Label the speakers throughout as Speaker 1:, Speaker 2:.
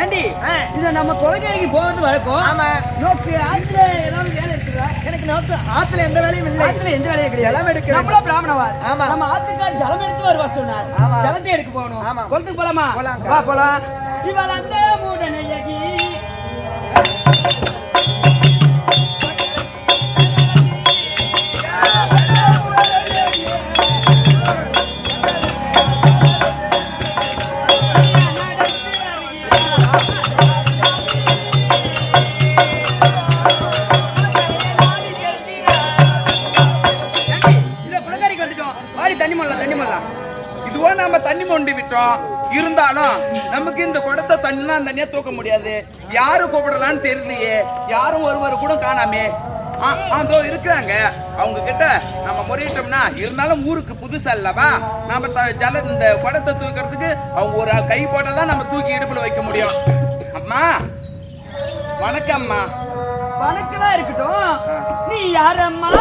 Speaker 1: ஏண்டி. இது நம்ம கொலைக்கரைக்கு போகிறது வழக்கம்?
Speaker 2: ஆமா.
Speaker 1: நோக்கு ஆத்துல ஏதாவது
Speaker 2: ஆத்துல எந்த வேலையும் இல்லை
Speaker 1: ஆத்துல எந்த வேலையும் கிடையாது
Speaker 2: ஜலம் எடுக்க
Speaker 1: நம்மள பிராமணவார்
Speaker 2: ஆமா.
Speaker 1: நம்ம ஆத்துக்கார் ஜலம் எடுத்து வருவா சொன்னார். ஜலத்தை எடுக்க போகணும்
Speaker 2: ஆமா.
Speaker 1: குளத்துக்கு போலாமா
Speaker 2: போலாம்க்கா.
Speaker 1: வா போலாம்
Speaker 3: முடியாது. யாரு கூப்பிடலான்னு தெரியலையே. யாரும் ஒருவர் கூட காணாமே. இதோ இருக்கிறாங்க. அவங்க கிட்ட நம்ம முறையிட்டோம்னா இருந்தாலும் ஊருக்கு புதுசு அல்லவா நாம ஜல இந்த குடத்தை தூக்கிறதுக்கு அவங்க ஒரு கை போட்டாதான் நம்ம தூக்கி இடுப்புல வைக்க முடியும். அம்மா வணக்கம் அம்மா
Speaker 1: வணக்கமா இருக்கட்டும். நீ யாரம்மா?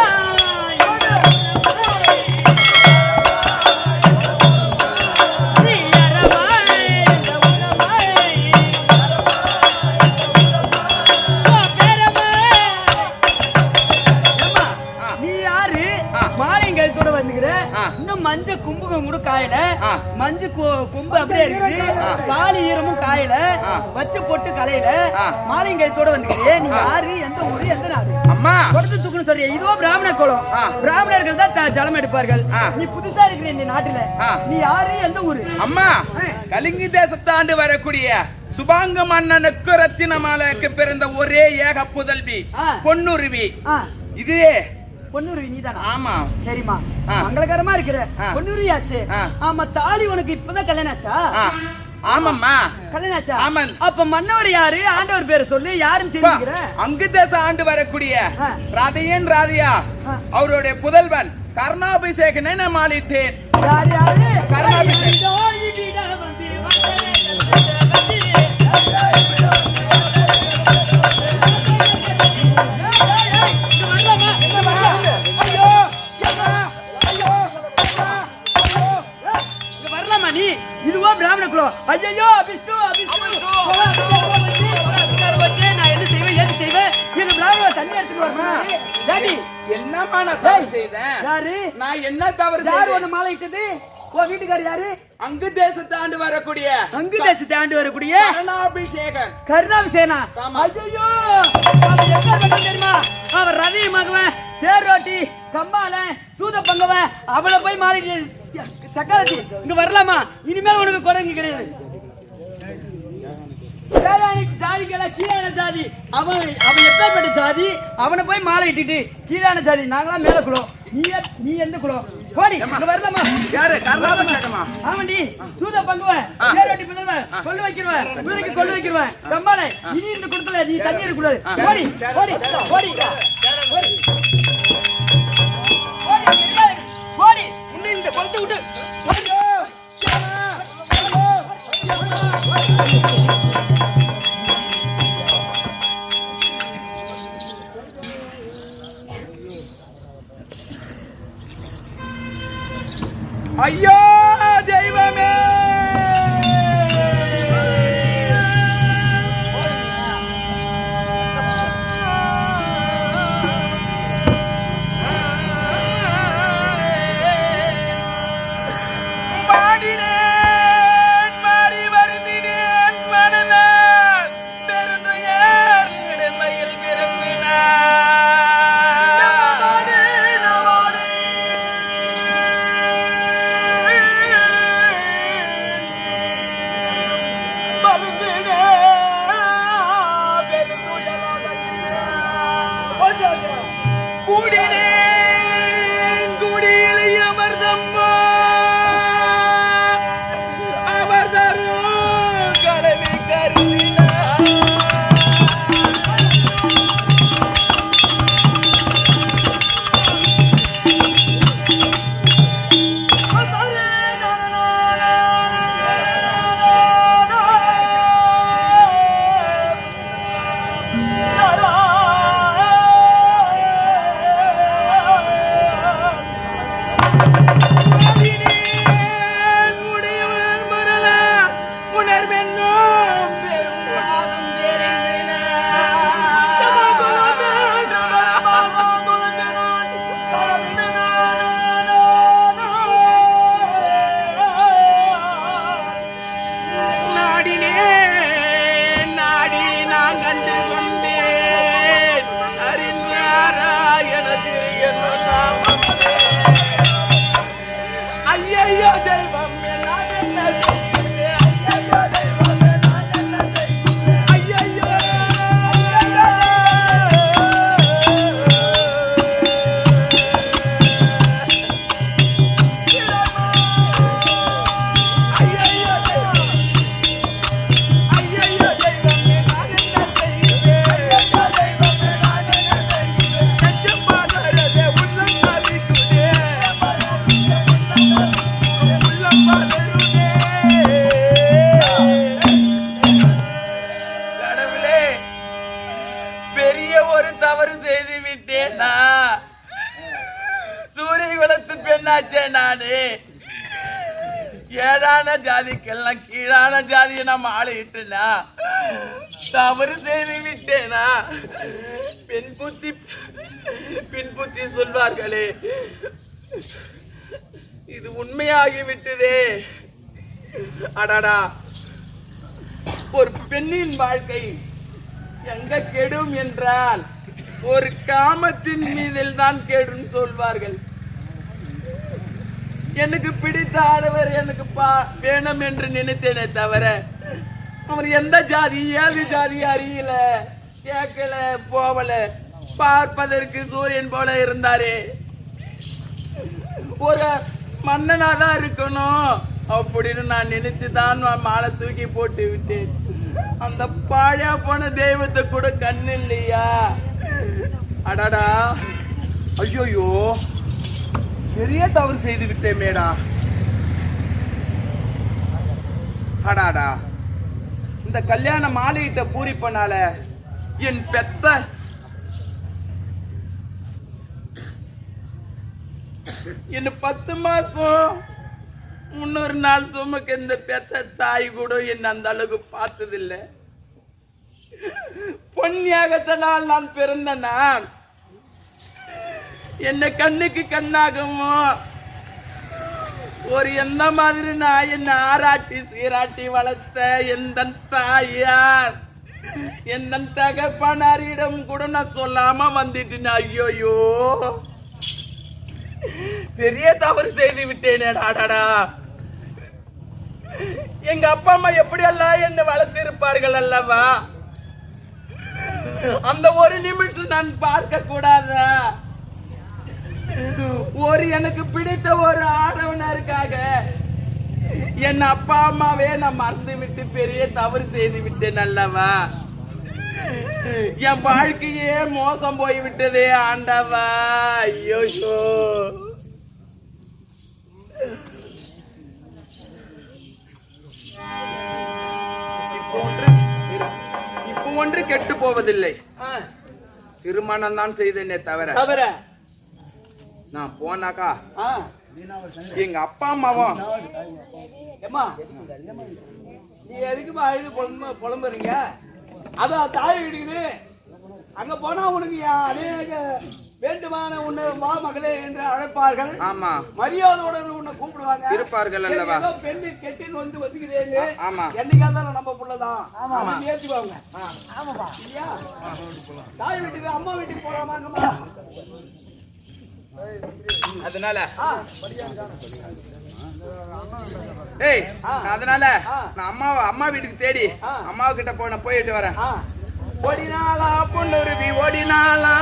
Speaker 1: பொட்டு கலையில
Speaker 3: ஆ.
Speaker 1: மாலைங்கழுத்தோட வந்துக்கிறே நீ. யாரு? எந்த ஊரு? எந்த நாடு?
Speaker 3: அம்மா.
Speaker 1: கொடுத்து சொல்றியா. இதுவோ பிராமண குலம். பிராமணர்கள் தான் ஜலம் எடுப்பார்கள். நீ புதுசா இருக்கிற இந்த நாட்டுல. நீ யாரு? எந்த ஊரு?
Speaker 3: அம்மா. கலிங்கி தேசத்தாண்டு வரக்கூடிய சுபாங்க மன்னனுக்கு ரத்தினமாலைக்கு பிறந்த ஒரே ஏக புதல்வி. பொன்னுருவி. இதுவே
Speaker 1: பொன்னூறு நீதானா?
Speaker 3: ஆமா.
Speaker 1: சரிம்மா. மங்களகரமா இருக்கிற
Speaker 3: ஆ.
Speaker 1: ஆமா தாலி உனக்கு இப்பதான் கல்யாணம் ஆச்சா?
Speaker 3: ஆமாம்மா
Speaker 1: கல்யாணம் ஆச்சா
Speaker 3: ஆமாம்.
Speaker 1: அப்ப மன்னவர் யாரு ஆண்டவர் பேரை சொல்லு யாருன்னு தெரிஞ்சுக்கிற
Speaker 3: அங்கு தேச ஆண்டு வரக்கூடிய. ராதையன் ராதியா. அவருடைய புதல்வன் கர்ணாபிஷேகனை நான் மாளிட்டேன்
Speaker 1: யாரு
Speaker 3: கருணாபிஷேகம்.
Speaker 1: குலம் ஐயோ விஷ்ணு விஷ்ணு நான் என்ன செய்வேன் ஏது தண்ணி எடுத்துட்டு வரணும் டாடி
Speaker 3: என்னம்மா நான் தவறு செய்தேன்
Speaker 1: யாரு
Speaker 3: நான் என்ன தவறு
Speaker 1: யார் ஒண்ணு மாலை இட்டது உன் வீட்டுக்காரர் யாரு
Speaker 3: அங்கு தேசத்தாண்டு வரக்கூடிய
Speaker 1: அங்கு தேசத்தை ஆண்டு வரக்கூடிய
Speaker 3: கர்ணாபிஷேகன்
Speaker 1: கருணாபிசேனா
Speaker 3: ஆமா.
Speaker 1: ஐயோ அவன் தெரியுமா அவன் ரவி மகவன் சேரோட்டி கம்பால சூத பங்கவன் அவளை போய் மாறிட்டு சக்கரத்தி இங்க வரலாமா? இனிமேல் உனக்கு குரங்கு கிடையாது. ஜாதிக்கெல்லாம் கீழான ஜாதி அவன் அவன் எப்பேற்பட்ட ஜாதி? அவனை போய் மாலை இட்டுட்டு கீழான ஜாதி. நாங்களாம் மேல குலம் நீ நீ எந்த போடி இங்க வரலாமா?
Speaker 3: யாரு? கர்ணாபிஷேகமா?
Speaker 1: ஆமாண்டி சூத பங்குவன். சேரோட்டி பண்ணுவேன் கொண்டு வைக்கிறவன் குதிரைக்கு கொண்டு வைக்கிறவன் கம்பாலை இனி இந்த கொடுத்துல நீ தண்ணி இருக்கக்கூடாது போடி போடி போடி. போடி உன்னை விட்டு ஐயோ!
Speaker 3: புத்தி இது உண்மையாகிவிட்டதே. அடடா. ஒரு பெண்ணின் வாழ்க்கை எங்க கெடும் என்றால் ஒரு காமத்தின் மீதில் தான் கெடும் சொல்வார்கள். எனக்கு பிடித்த ஆடவர் எனக்கு வேணும் என்று நினைத்தேனே தவிர அவர் எந்த ஜாதி ஏது ஜாதி அறியல கேட்கல போவல. பார்ப்பதற்கு சூரியன் போல இருந்தாரே. ஒரு மன்னனா தான் இருக்கணும் அப்படின்னு நான் நினைச்சுதான் மாலை தூக்கி போட்டு விட்டேன். அந்த பாழா போன தெய்வத்தை கூட கண்ணு இல்லையா? அடாடா. ஐயோயோ. பெரிய தவறு செய்து விட்டேன் மேடா அடாடா. இந்த கல்யாண மாலையிட்ட பூரிப்பனால என் பெத்த என்ன பத்து மாசம்? முன்னொரு நாள் சுமக்கு இந்த பெத்த தாய் கூட என்ன அந்த அளவுக்கு பார்த்ததில்லை. பொன்னியாகத்தனால் நான் பிறந்த நான் என்ன கண்ணுக்கு கண்ணாகுமோ? ஒரு எந்த மாதிரி நான் என்ன ஆராட்டி சீராட்டி வளர்த்த எந்த தாயார்? எந்த தகப்பனாரிடம் கூட நான் சொல்லாம வந்துட்டேன் ஐயோயோ. பெரிய தவறு செய்து விட்டேனேடாடாடா எங்க அப்பா அம்மா எப்படியெல்லாம் என்ன வளர்த்திருப்பார்கள் அல்லவா? அந்த ஒரு நிமிஷம் நான் பார்க்க கூடாத? ஒரு எனக்கு பிடித்த ஒரு ஆடவனருக்காக என் அப்பா அம்மாவே நான் மறந்து விட்டு பெரிய தவறு செய்து விட்டேன் அல்லவா? என் வாழ்க்கையே மோசம் போய் விட்டதே ஆண்டவா ஐயோ. இப்போ ஒன்று கெட்டு போவதில்லை. திருமணம் தான் செய்தேனே தவிர.
Speaker 4: தவிர.
Speaker 3: நான் போனாக்கா எங்க அப்பா அம்மாவும்
Speaker 4: நீ எதுக்குமா அழுது புலம்பு புலம்புறீங்க? அதான் தாய் வீடுக்குது அங்க போனா உனக்கு யா- அநேக வேண்டுமான உன்னை மா மகளே என்று அழைப்பார்கள்.
Speaker 3: ஆமா.
Speaker 4: மரியாதையோட உன்னை கூப்பிடுவாங்க.
Speaker 3: இருப்பார்கள் அல்லவா?
Speaker 4: பெண்ணு கெட்டின்னு வந்து வந்துக்குதேன்னு
Speaker 3: ஆ, ஆமா.
Speaker 4: என்னைக்கா இருந்தாலும் நம்ம புள்ளதான். அப்படி ஏத்துக்குவாங்க. இல்லையா? தாய் வீட்டுக்கு அம்மா வீட்டுக்கு போறாமாங்கம்மா
Speaker 3: அதனால.
Speaker 4: ஆ,
Speaker 3: ஏய் அதனால
Speaker 4: ஆ.
Speaker 3: நான் அம்மா அம்மா வீட்டுக்கு தேடி
Speaker 4: ஆ.
Speaker 3: அம்மா கிட்ட போன போயிட்டு வரேன்.
Speaker 4: ஆ.
Speaker 3: ஓடினாளா பொண்ணுருவி ஓடினாளா?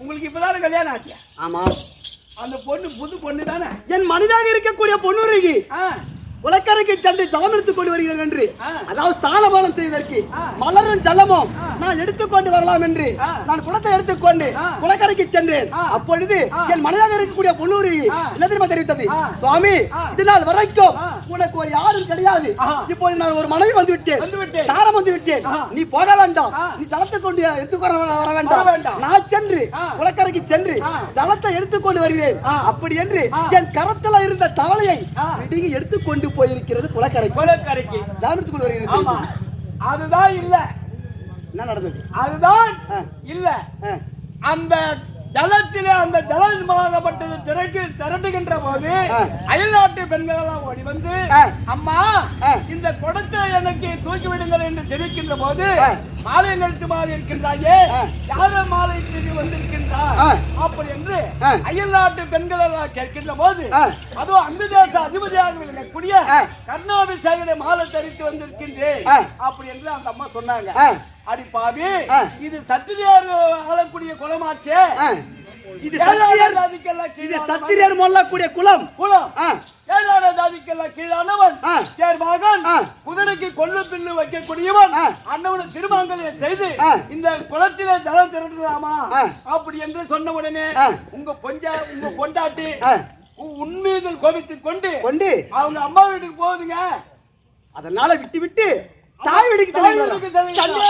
Speaker 4: உங்களுக்கு இப்பதானே கல்யாணம் ஆச்சு
Speaker 5: ஆமா
Speaker 4: அந்த பொண்ணு புது பொண்ணு தானே
Speaker 5: என் மனிதாக இருக்கக்கூடிய பொன்னுருகி
Speaker 4: ஆ,
Speaker 5: உலக்கரைக்கு சென்று ஜலம் எடுத்துக் கொண்டு வருகிறேன் என்று. அதாவது ஸ்தானபானம் செய்வதற்கு. மலரும் ஜலமும். நான் எடுத்துக்கொண்டு வரலாம் என்று. நான் குடத்தை எடுத்துக்கொண்டு. குளக்கரைக்கு சென்றேன். அப்பொழுது. என் மனிதாக இருக்கக்கூடிய பொன்னுருகி
Speaker 4: ஆ.
Speaker 5: என்ன தெரியுமா தெரிவித்தது. சுவாமி
Speaker 4: ஆ.
Speaker 5: இது நாள் வரைக்கும். உனக்கு ஒரு யாரும் கிடையாது
Speaker 4: ஆஹா.
Speaker 5: இப்பொழுது நான் ஒரு மனைவி வந்து விட்டேன்
Speaker 4: வந்து விட்டேன்.
Speaker 5: தாரம் வந்து விட்டேன். நீ போக வேண்டாம். நீ ஜலத்தை கொண்டு எடுத்துக்கொண்டு வர வேண்டாம். நான் சென்று. குளக்கரைக்கு சென்று. ஜலத்தை எடுத்துக்கொண்டு வருகிறேன். அப்படி என்று. என் கரத்துல இருந்த தவளையை. பிடுங்கி எடுத்துக்கொண்டு போயிருக்கிறது குளக்கரை
Speaker 4: குலக்கரைக்கு
Speaker 5: ஜலம் எடுத்துக்கொண்டு வருகிறது
Speaker 4: ஆமா அதுதான் இல்ல
Speaker 5: என்ன நடந்தது
Speaker 4: அதுதான். இல்ல. அந்த ஜலத்திலே அந்த ஜலமாகப்பட்டது திரட்டு திரட்டுகின்ற போது. அயல்நாட்டு பெண்கள் எல்லாம் ஓடி வந்து. அம்மா. இந்த குடத்தை எனக்கு தூக்கி விடுங்கள் என்று தெரிவிக்கின்ற போது. மாலை கழித்து மாறி இருக்கின்றாயே. யார மாலை நீ வந்திருக்கின்றார்
Speaker 5: ஆ.
Speaker 4: அப்படி என்று. அயல்நாட்டு பெண்கள் எல்லாம் கேட்கின்ற போது. அதுவும் அந்த தேச அதிபதியாக விளங்கக்கூடிய
Speaker 5: ஆ.
Speaker 4: கர்நாபிசாகரை மாலை தரித்து வந்திருக்கின்றேன். அப்படி என்று அந்த அம்மா சொன்னாங்க. அடி பாவி. இது சத்திரியார் ஆளக்கூடிய குலமாச்சே
Speaker 5: ஆ. இது சத்திரியர்
Speaker 4: ஜாதிக்கெல்லாம்
Speaker 5: இது. சத்திரியர் மொல்லக்கூடிய குலம் ஆ,
Speaker 4: ஏழான ஜாதிக்கெல்லாம் கீழானவன்
Speaker 5: ஆ.
Speaker 4: தேர் மகன்
Speaker 5: ஆ.
Speaker 4: குதிரைக்கு கொள்ளு பில்லு வைக்கக்கூடியவன். அண்ணவனை திருமங்கலம் செய்து. இந்த குளத்திலே ஜலம் திரட்டலாமா. அப்படி என்று சொன்ன உடனே. உங்க பொஞ்சா உங்க பொண்டாட்டி
Speaker 5: ஆ,
Speaker 4: உ- உன்மீதில் கோபித்துக் கொண்டு
Speaker 5: கொண்டு
Speaker 4: அவங்க அம்மா வீட்டுக்கு போகுதுங்க
Speaker 5: அதனால விட்டு விட்டு தாய் வீடுக்கு
Speaker 4: தாய்
Speaker 5: தலைவர்
Speaker 4: வீட்டுக்கு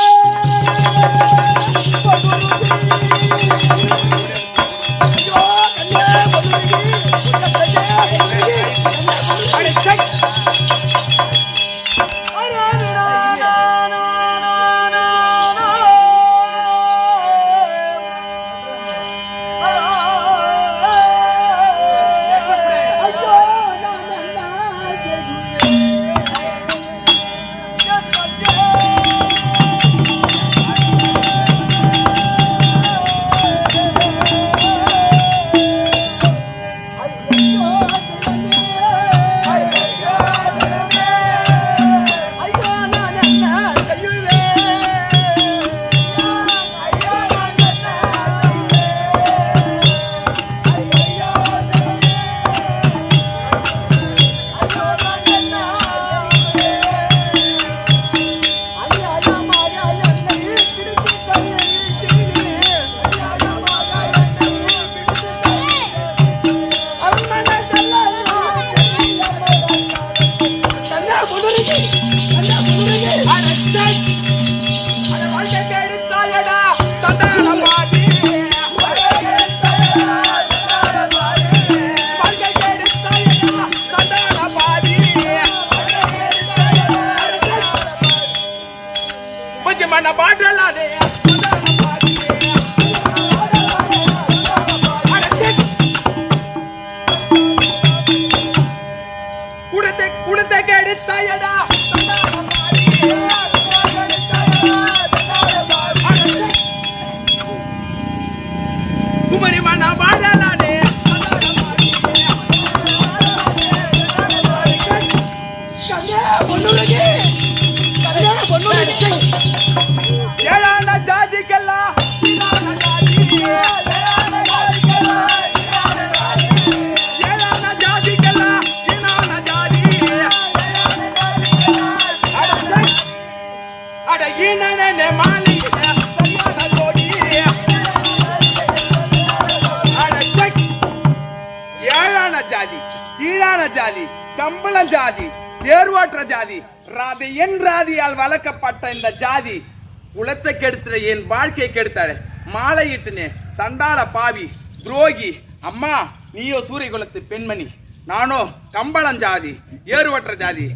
Speaker 3: கெடுத்துற என் வாழ்க்கையை கெடுத்தாரு. மாலையிட்டுனே சண்டாள பாவி துரோகி அம்மா நீயோ சூரிய குலத்து பெண்மணி நானோ கம்பளம் ஜாதி ஏறுவற்ற ஜாதி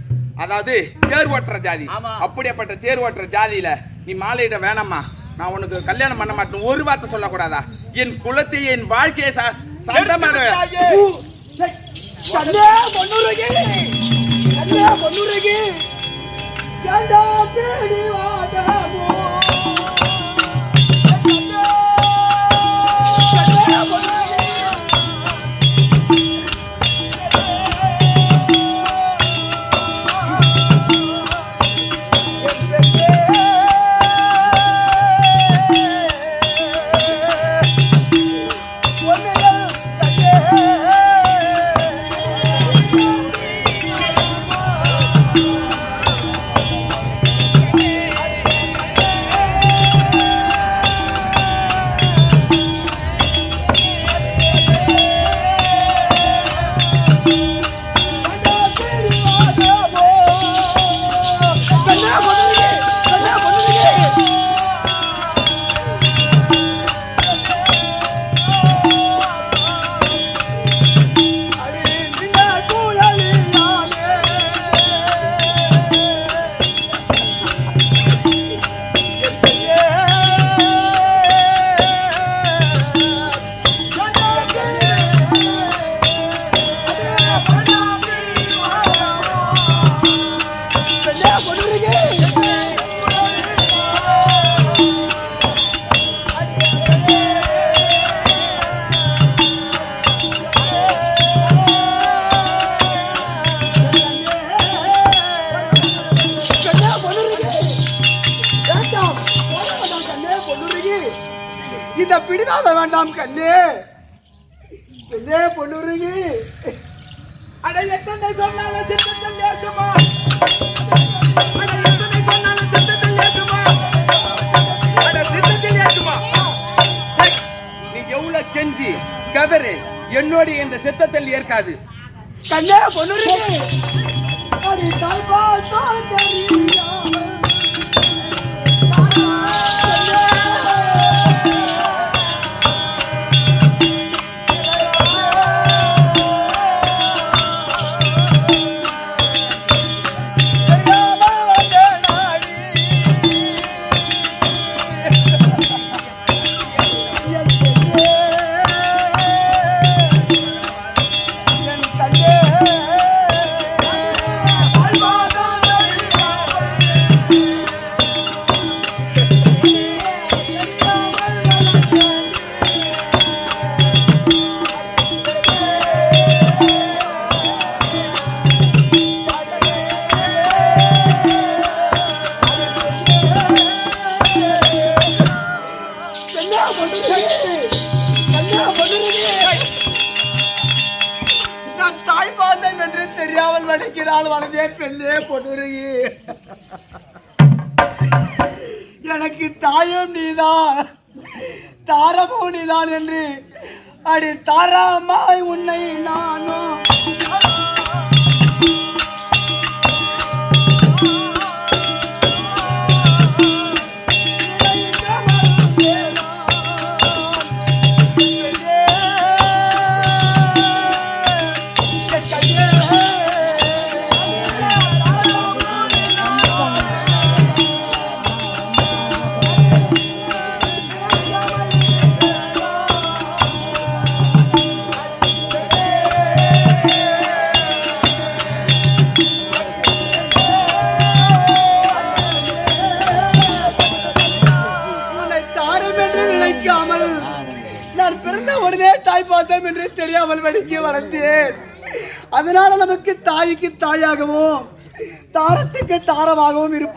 Speaker 3: அதாவது தேர்வற்ற ஜாதி.
Speaker 4: ஆமா.
Speaker 3: அப்படியாப்பட்ட தேர்வற்ற ஜாதியில நீ மாலையிட வேணாம்மா. நான் உனக்கு கல்யாணம் பண்ண மாட்டேன் ஒரு வார்த்தை சொல்லக்கூடாதா? என் குலத்தை என் வாழ்க்கையை சண்டமான பிடிவாத
Speaker 5: வேண்டாம் கண்ணே. கண்ணே பொண்ணுருகி
Speaker 3: அட எத்தனை சொன்னாலும் சித்தத்தில் ஏற்றுமா? அட எத்தனை சொன்னாலும் சித்தத்தில் ஏற்றுமா? அட சித்தத்தில் ஏற்றுமா? நீ எவ்வளவு கெஞ்சி கதறு. என்னோட இந்த சித்தத்தில் ஏற்காது.
Speaker 5: கண்ணே பொண்ணுருகி அடி தாய்பா தாத்தரியா கண்ணா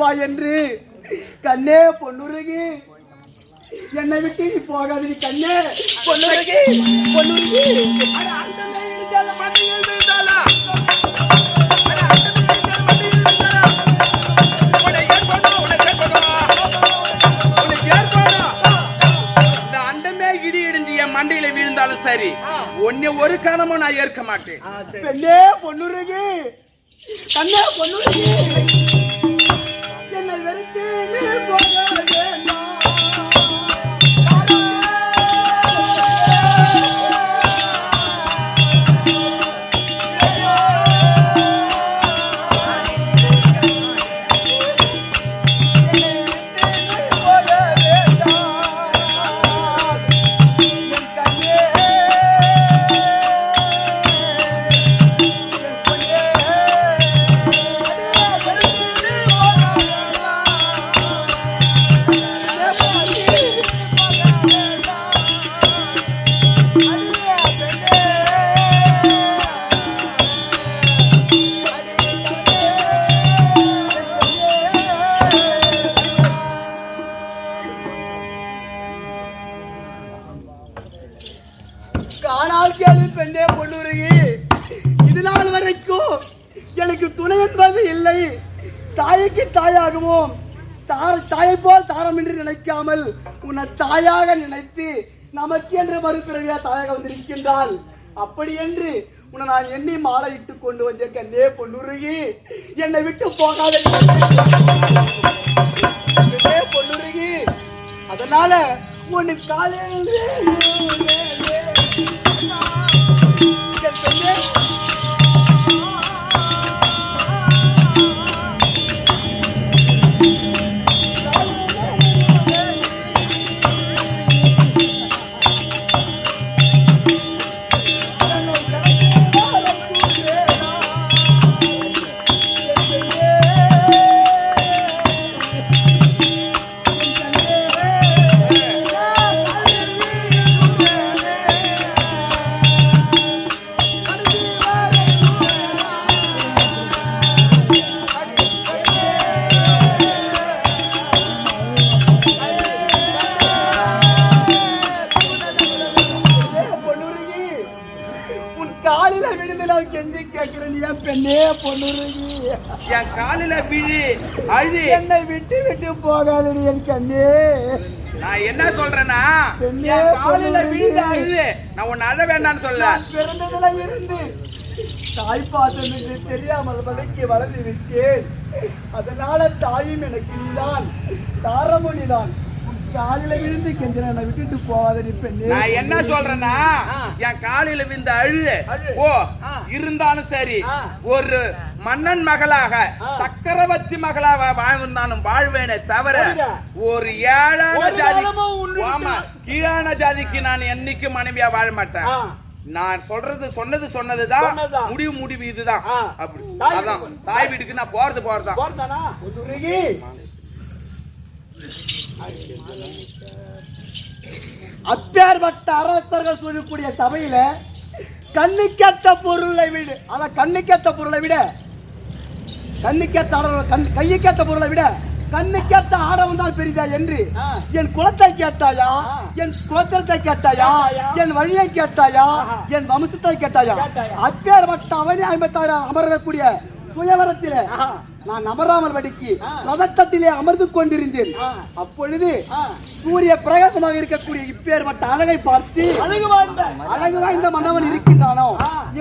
Speaker 5: இருப்பாய் என்று கண்ணே பொன்னுருகி. என்னை விட்டு நீ போகாது நீ கண்ணே
Speaker 3: இடிஞ்சு என் மண்டையில விழுந்தாலும் சரி உன்னை ஒரு கணமும் நான் ஏற்க மாட்டேன்.
Speaker 5: பெண்ணே பொன்னுருகி. கண்ணே பொன்னுருகி. என்னை வெறுத்து நீ போகாதே நினைக்காமல் உன்னை தாயாக நினைத்து நமக்கு என்று மறுபிறவியா தாயாக வந்திருக்கின்றாள் அப்படி என்று உன்னை நான் எண்ணி மாலை இட்டு கொண்டு வந்தேன் கண்ணே பொண்ணுருகி என்னை விட்டு போகாத. பொண்ணுருகி அதனால உன்னை காலையில் பிறந்ததுல இருந்து என்று தெரியாமல் வழக்கி வளர்ந்து விட்டேன். அதனால தாயும் எனக்கு நீதான் தாரமொழிதான் உன் காலில விழுந்து கெஞ்சின என்னை விட்டுட்டு போகாதடி பெண்ணே.
Speaker 3: நான் என்ன சொல்றேன்னா என் காலில விழுந்த அழு ஓ இருந்தாலும் சரி ஒரு மன்னன் மகளாக சக்கரவர்த்தி மகளாக வாழ்ந்தாலும் வாழ்வேனே தவிர. ஒரு ஏழான ஜாதி ஆமா கீழான ஜாதிக்கு நான் என்னைக்கு மனைவியா வாழ மாட்டேன். நான் சொல்றது சொன்னது சொன்னதுதான்.
Speaker 5: சொன்னதுதான்.
Speaker 3: முடிவு முடிவு இதுதான். அப்படி. அதான். தாய் வீட்டுக்கு நான் போறது
Speaker 5: போறதானா அப்பேற்பட்ட அரசர்கள் சொல்லக்கூடிய சபையில கண்ணுக்கேத்த பொருளை விட. அத கண்ணுக்கேத்த பொருளை விட. கண்ணுக்கேத்த கண் கையுக்கேத்த பொருளை விட. கண்ணுக்கேத்த ஆடவன் தான் பெரிதா என்று? என் குலத்தை கேட்டாயா? என் குலத்திரத்தை கேட்டாயா? என் வழியை கேட்டாயா? என் வம்சத்தை கேட்டாயா? அப்பேற்பட்ட அவனி ஐம்பத்தாயிரம் அமரக்கூடிய சுயவரத்திலே நான் அமராமல் வடிக்கு ரதத்தட்டிலே அமர்ந்து கொண்டிருந்தேன். அப்பொழுது சூரிய பிரகாசமாக இருக்கக்கூடிய இப்பேற்பட்ட அழகை பார்த்து அழகு வாய்ந்த. அழகு வாய்ந்த மன்னவன் இருக்கின்றானோ?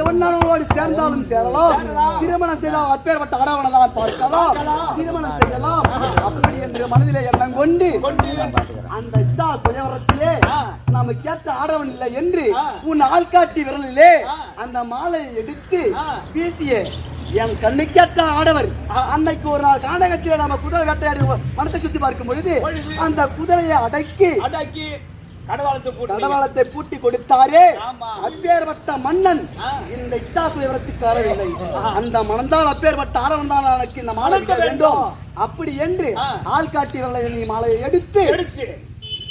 Speaker 5: எவனோடு சேர்ந்தாலும் சேரலாம். திருமணம் செய்தால் அப்பேற்பட்ட அடவனை தான் பார்க்கலாம். திருமணம் செய்யலாம். அப்படி என்று மனதிலே எண்ணம் கொண்டு அந்த இச்சா சுயவரத்திலே நாம கேட்ட ஆடவன் இல்லை என்று உன் ஆள்காட்டி விரலிலே அந்த மாலையை எடுத்து வீசிய. என் கண்ணுக்கேற்ற ஆடவர். அன்னைக்கு ஒரு நாள் காண்டகத்திலே நாம குதிரை வேட்டையாடி மனசை சுத்தி பார்க்கும் பொழுது அந்த குதிரையை அடக்கி
Speaker 4: அடக்கி கடவாளத்தை போட்டு
Speaker 5: கொடுத்தாரே. அப்பேற்பட்ட மன்னன் இந்த இத்தாசு விவரத்துக்கு வரவில்லை. அந்த மனந்தால் அப்பேற்பட்ட ஆரவன் தான் எனக்கு இந்த மாலை வேண்டும். அப்படி என்று ஆள் காட்டியவர்களை நீ மாலையை எடுத்து
Speaker 4: எடுத்து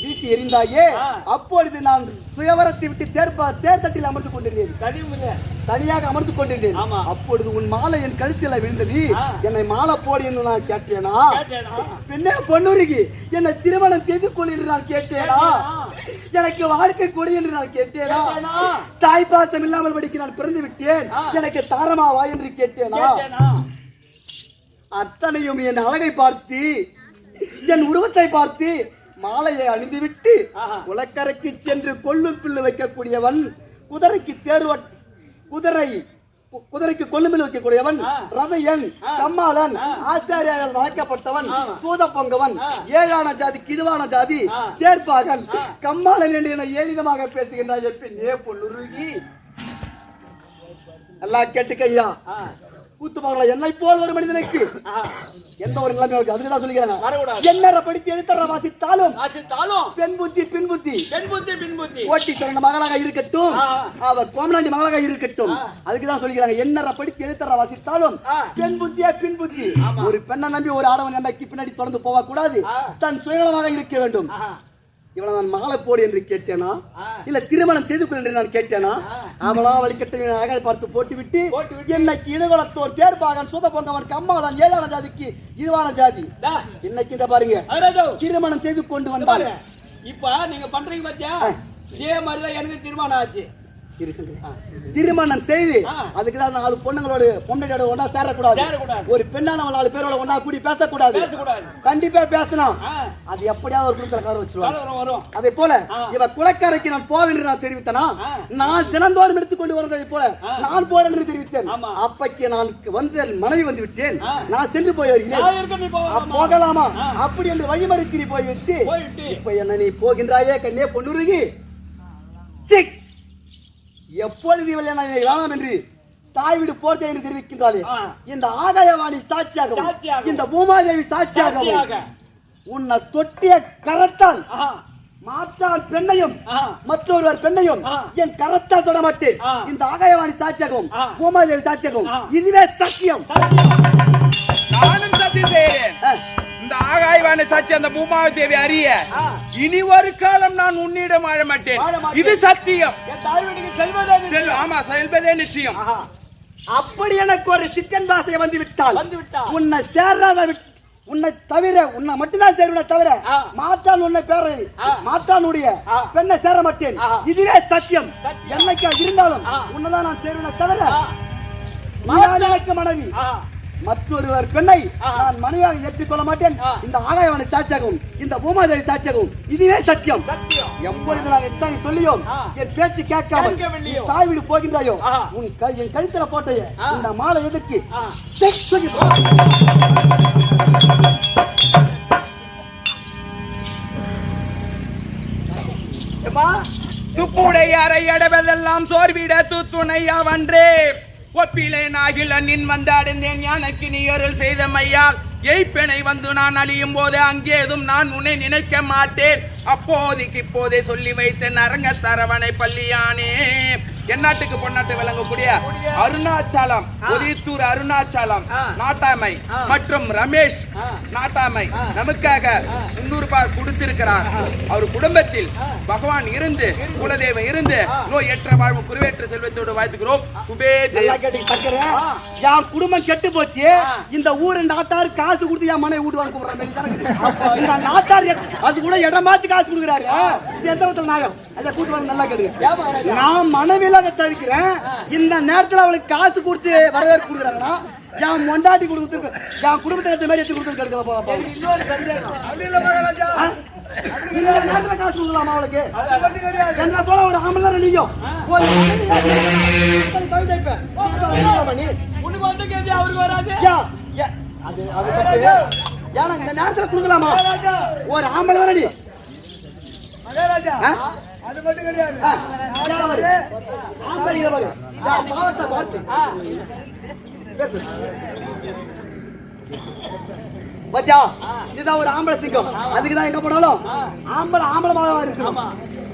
Speaker 5: வீசி எறிந்தாயே. அப்பொழுது நான் சுயவரத்தை விட்டு தேர்ப்ப தேர்தட்டில் அமர்ந்து கொண்டிருந்தேன். தனியாக அமர்ந்து கொண்டிருந்தேன். அப்பொழுது உன் மாலை என் கழுத்தில் விழுந்தது. என்னை மாலை போடு என்று நான் கேட்டேனா? பின்னே பொன்னுருகி என்னை திருமணம் செய்து கொள் என்று நான் கேட்டேனா? எனக்கு வாழ்க்கை கொடு என்று நான் கேட்டேனா? தாய் பாசம் இல்லாமல் படிக்க நான் பிறந்து விட்டேன். எனக்கு தாரமா வா என்று கேட்டேனா?
Speaker 4: கேட்டேனா?
Speaker 5: அத்தனையும் என் அழகை பார்த்து என் உருவத்தை பார்த்து மாலையை அணிந்துவிட்டு
Speaker 4: ஆஹா.
Speaker 5: குளக்கரைக்கு சென்று கொள்ளும் பில்லு வைக்கக்கூடியவன் குதிரைக்கு தேர்வ குதிரை குதிரைக்கு கொள்ளுமில் வைக்கக்கூடியவன். ரதையன் கம்மாளன் ஆச்சாரியால் வளர்க்கப்பட்டவன் சூத பொங்கவன் ஏழான ஜாதி கிடுவான ஜாதி தேர்ப்பாகன் கம்மாளன் என்று என ஏளிதமாக பேசுகின்றாய் எப்பின் ஏ பொல்லுருகி எல்லாம் கேட்டுக்கையா கூத்து பார்க்கலாம் என்னை போல் ஒரு மனிதனுக்கு. எந்த ஒரு நிலைமை இருக்கு அதுக்கு தான் சொல்லிக்கிறாங்க. என்னற படித்து எழுத்தற வாசித்தாலும். பெண் புத்தி பின் புத்தி.
Speaker 4: பெண் புத்தி பின் புத்தி.
Speaker 5: ஓட்டி சிறந்த மகளாக இருக்கட்டும். அவ கோமலாண்டி மகளாக இருக்கட்டும் அதுக்கு தான் சொல்லிக்கிறாங்க என்னற படித்து எழுத்தற வாசித்தாலும். பெண் புத்தியா பின் புத்தி? ஒரு பெண்ணை நம்பி ஒரு ஆடவன் என்னைக்கு பின்னாடி தொடர்ந்து போக கூடாது. தன் சுயநலமாக இருக்க வேண்டும். இவளை நான் மாலை போடு என்று கேட்டேனா. இல்ல திருமணம் செய்து கொள் என்று நான் கேட்டேனா. அவளா வழிகட்ட அழகை பார்த்து போட்டுவிட்டு. என்னைக்கு இனகுலத்தோர் பேர்பாகன் சூத பொங்கவன் கம்மாதான் ஏழான ஜாதிக்கு இதுவான ஜாதி இன்னைக்கு இந்த பாருங்க. திருமணம் செய்து கொண்டு வந்தார்.
Speaker 4: இப்ப நீங்க பண்றீங்க பாத்தியா இதே மாதிரிதான் எனக்கு திருமணம் ஆச்சு.
Speaker 5: திருமணம் செய்து. அதுக்கு தான் நாலு பொண்ணுங்களோட பொண்ணுகளோட ஒண்ணா சேரக்கூடாது. ஒரு பெண்ணான நாலு பேரோட ஒண்ணா கூடி பேசக்கூடாது. கண்டிப்பா பேசணும். அது எப்படியாவது ஒரு குடும்பத்துல கார வச்சிருவாங்க. அதே போல. இவ குளக்கரைக்கு நான் போவேன் நான் தெரிவித்தனா. நான் தினந்தோறும் எடுத்துக்கொண்டு வருவதை போல. நான் போறேன் தெரிவித்தேன். அப்பைக்கு நான் வந்து மனைவி வந்து விட்டேன். நான் சென்று போய் வருகிறேன்.
Speaker 4: போகலாமா?
Speaker 5: அப்படி என்று வழிமறித்திரி போய்விட்டு
Speaker 4: போயிட்டு
Speaker 5: இப்ப என்ன நீ போகின்றாயே கண்ணே பொன்னுருகி. சிக்! எப்பொழுது இவள் என்னை வேணாம் என்று தாய் வீடு போர்த்தே என்று தெரிவிக்கின்றாளே. இந்த ஆகாயவாணி சாட்சியாகவும். இந்த பூமாதேவி
Speaker 4: சாட்சியாக.
Speaker 5: உன்னை தொட்டிய கரத்தால்
Speaker 4: ஆஹா,
Speaker 5: மாற்றான் பெண்ணையும். மற்றொருவர் பெண்ணையும். என் கரத்தால் தொட மாட்டேன். இந்த ஆகாயவாணி சாட்சியாகவும். பூமாதேவி சாட்சியாகவும். இதுவே சத்தியம்
Speaker 3: நானும் சத்தியம் செய்கிறேன்
Speaker 5: ஆ.
Speaker 3: இந்த ஆகாயவான சாட்சி அந்த பூமாவி தேவி அறிய. இனி ஒரு காலம் நான் உன்னிடம் வாழ மாட்டேன். இது சத்தியம் ஆமா செல்வதே நிச்சயம்
Speaker 5: அப்படி எனக்கு ஒரு சிக்கன் பாசை வந்து விட்டால்
Speaker 4: வந்து விட்டால்.
Speaker 5: உன்னை சேராத உன்னை தவிர உன்னை மட்டும்தான் சேருவனே தவிர. மாற்றான் உன்னை பேரை. மாற்றானுடைய. பெண்ணை சேர மாட்டேன். இதுவே சத்தியம் என்னைக்கா இருந்தாலும். உன்னதான் நான் சேருவனே தவிர எனக்கு மனைவி. மற்றொருவர் பெண்ணை. நான் மனைவியாக ஏற்றுக்கொள்ள மாட்டேன். இந்த ஆகாயவனை சாட்சியாகவும் இந்த பூமாதேவி சாட்சியாகவும் இதுவே சத்தியம். எப்பொழுது நான் எத்தனை சொல்லியோம். என் பேச்சு கேட்காமல் தாய் வீடு போகின்றாயோ. உன் என் கழுத்துல போட்டைய. இந்த மாலை எதுக்கு
Speaker 4: ஆ.
Speaker 5: செக் சொல்லி போ.
Speaker 4: ஏம்மா,
Speaker 3: துப்புடை அறை அடைவதெல்லாம் சோர்விட தூத்துணையா வன்றே ஒப்பிலே நாகில நின் வந்து அடைந்தேன். நீ அருள் செய்த மையால் எய்ப்பெனை வந்து நான் அழியும் போது அங்கேதும் நான் உன்னை நினைக்க மாட்டேன். அப்போதைக்கு இப்போதே சொல்லி வைத்தேன். அரங்க தரவணை பள்ளியானே. எந்நாட்டுக்கு பொன்னாட்டு விளங்கக்கூடிய அருணாச்சலம் உதித்தூர் அருணாச்சலம். நாட்டாமை. மற்றும் ரமேஷ். நாட்டாமை. நமக்காக முன்னூறு ரூபாய் கொடுத்திருக்கிறார். அவர் குடும்பத்தில் பகவான் இருந்து குலதெய்வம் இருந்து நோய் ஏற்ற வாழ்வு குருவேற்ற செல்வத்தோடு வாழ்த்துக்கிறோம் சுபே
Speaker 4: ஆ.
Speaker 5: என் குடும்பம் கெட்டு போச்சு. இந்த ஊரு நாட்டார் காசு கொடுத்து என் மனைவி வீட்டு வாங்க. இந்த நாட்டார் அது கூட இடம் மாத்தி காசு கொடுக்குறாரு. இது எந்த விதத்துல நியாயம் நான் மனைவியில அதை தவிக்கிறேன் இந்த நேரத்துல அவளுக்கு காசு கொடுத்து வரவேற்பு கொடுக்குறாங்கன்னா என் மொண்டாட்டி கொடுத்து என் குடும்பத்தை எடுத்த மாதிரி எடுத்து கொடுத்து கிடைக்கல காசு கொடுக்கலாமா அவளுக்கு? என்ன போல ஒரு ஆம்பளை நீயும். ஏன்னா இந்த நேரத்துல கொடுக்கலாமா? ஒரு ஆம்பளை தானே நீ? ஆ?
Speaker 4: அது மட்டும் கிடையாது.
Speaker 5: பாவத்தை பார்த்து. பாத்தியா? இதுதான் ஒரு ஆம்பளை சிங்கம். அதுக்கு தான் எங்க போனாலும் ஆம்பளை ஆம்பளை மாதமா இருக்கணும்.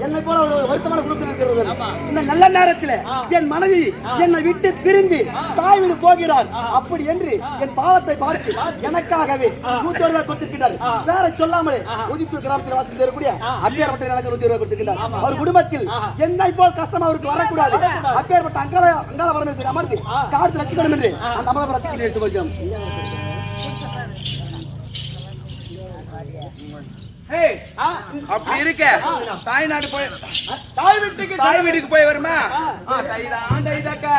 Speaker 5: என்னை போல ஒரு வருத்தமான குடும்பத்தில் இருக்கிறது இந்த நல்ல நேரத்தில் என் மனைவி என்னை விட்டு பிரிந்து தாய் வீடு போகிறார். அப்படி என்று என் பாவத்தை பார்த்து எனக்காகவே நூத்தி ரூபாய் கொடுத்திருக்கிறார். வேற சொல்லாமலே உதித்தூர் கிராமத்தில் வாசி இருக்கக்கூடிய அப்பேற்பட்ட எனக்கு நூத்தி ரூபாய் கொடுத்திருக்கிறார் அவர் குடும்பத்தில் என்னை போல் கஷ்டம் அவருக்கு வரக்கூடாது. அப்பேற்பட்ட அங்காள அங்காள பரமேஸ்வரி அமர்ந்து காலத்தில் ரசிக்கணும் என்று அந்த அமலபுரத்துக்கு சொல்கிறோம்
Speaker 3: ஏய், அப்படி இருக்க. தாய்நாடு போய்
Speaker 4: தாய் வீட்டுக்கு
Speaker 3: தாய் வீட்டுக்கு போய் வருமா? தாய்தான் தாய்தாக்கா